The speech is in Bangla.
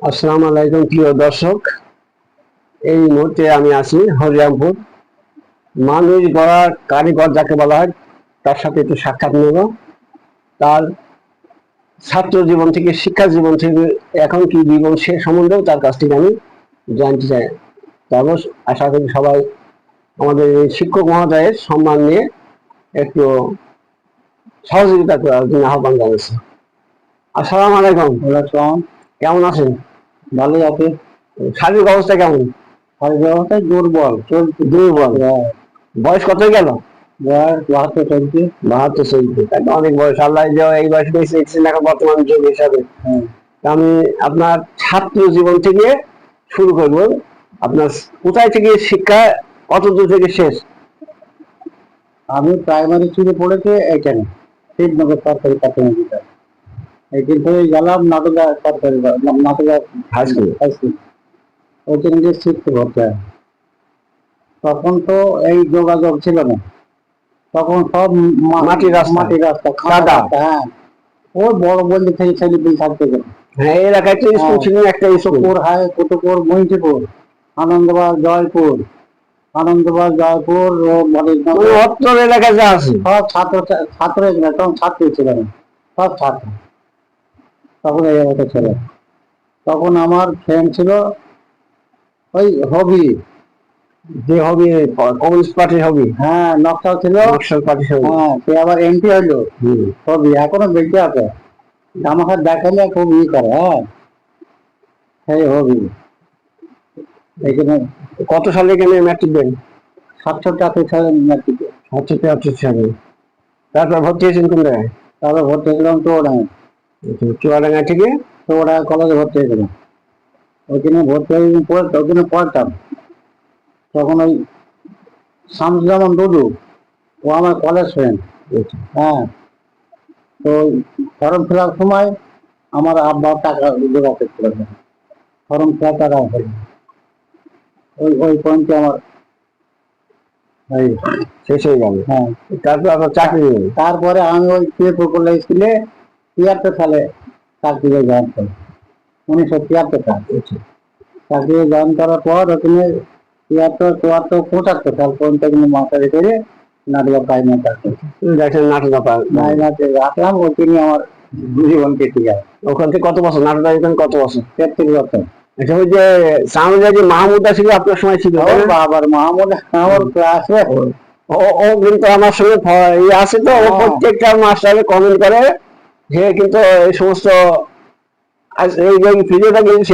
আসসালামু আলাইকুম প্রিয় দর্শক। এই মুহূর্তে আমি আছি হরিরামপুর। মানুষ গড়ার কারিগর যাকে বলা হয় তার সাথে একটু সাক্ষাৎ নেব। তার ছাত্র জীবন থেকে শিক্ষা জীবন থেকে এখন কি জীবন সে সম্বন্ধেও তার কাছ থেকে আমি জানতে চাই। তবে আশা করি সবাই আমাদের এই শিক্ষক মহোদয়ের সম্মান নিয়ে একটু সহযোগিতা করার জন্য আহ্বান জানাচ্ছি। আসসালামু আলাইকুম। কেমন আছেন? ভালোই আছে। শারীরিক অবস্থা কেমন? শারীরিক অবস্থায় দুর্বল চলছে দুর্বল। বয়স কত গেল? বয়স বাহাত্তর চলছে। বাহাত্তর চলছে। অনেক বয়স। আল্লাহ যে এই বয়স পেয়েছে দেখছেন এখন বর্তমান যুগ হিসাবে। হ্যাঁ। আমি আপনার ছাত্র জীবন থেকে শুরু করব। আপনার কোথায় থেকে শিক্ষা কত দূর থেকে শেষ? আমি প্রাইমারি স্কুলে পড়েছি এইখানে শিবনগর সরকারি প্রাথমিক বিদ্যালয়। এইখান থেকে গেলাম নাটকা সরকারি Natka high school high school ওইখানে গিয়ে শিখতে হয় তখন তো এই যোগাযোগ ছিল না। তখন সব মাটির রাস্তা। মাটির রাস্তা কাদা। হ্যাঁ। ওই বড় বলতে থেকে ছেলে পিল থাকতে গেল। হ্যাঁ এলাকায় তো স্কুল হ্যাঁ। ছিল একটা হাই আনন্দবাগ জয়পুর। আনন্দবাগ জয়পুর ওই এলাকায় যা আছে। সব ছাত্র ছাত্র এখানে তখন ছাত্রী ছিল সব ছাত্র। তখন এই অবস্থা ছিল। তখন আমার ফ্রেন্ড ছিল ওই হবি। যে হবি কমিউনিস্ট পার্টির হবি? হ্যাঁ নকশাল ছিল। নকশাল পার্টির হবে। হ্যাঁ সে আবার এমপি হইল। হবি এখনও বেঁচে আছে। আমাকে দেখালে খুব ই করে হ্যাঁ। সেই হবি। এখানে কত সালে গেলে ম্যাট্রিক দেন? সাতশো টাকা সালে মেট্রিকে সাতশো তেহাত্তর সালে। তারপর ভর্তি হয়েছেন কোন জায়গায়? তারপর ভর্তি হয়েছিলাম তো ওরা চুয়াডাঙ্গা থেকে তো ওরা কলেজে ভর্তি হয়েছিলাম ওইখানে ভর্তি হয়ে পড়ে ওখানে পড়তাম। তখন ওই শামসুজ্জামান দুদু ও আমার কলেজ ফ্রেন্ড হ্যাঁ। তো ফর্ম ফিল সময় আমার আব্বা টাকা জোগাড় করছিল ফর্ম ফিল টাকা হলো ওই ওই পয়েন্টে আমার শেষ হয়ে গেল। হ্যাঁ। তারপর আপনার চাকরি তারপরে আমি ওই কলেজ স্কুলে তিয়াত্তর সালে চাকরিতে জয়েন করি উনিশশো তিয়াত্তর সালে চাকরি জয়েন করার পর ওখানে তিয়াত্তর চুয়াত্তর পঁচাত্তর সাল পর্যন্ত কিন্তু মাস্টারি করে নাটক চাকরি নাটক রাখলাম ওখানে আমার জীবন কেটে যায় ওখান থেকে কত বছর? নাটক কত বছর? তেত্রিশ বছর। আচ্ছা ওই যে সামনে যে মাহমুদা ছিল আপনার সময় ছিল ও বাবার মাহমুদ আমার ক্লাসে ও ও কিন্তু আমার সঙ্গে ইয়ে আছে তো ও হ্যাঁ। প্রত্যেকটা মাস্টারে কমেন্ট করে যে কিন্তু এই সমস্ত আজ এই যে ফ্রিজে কিন্তু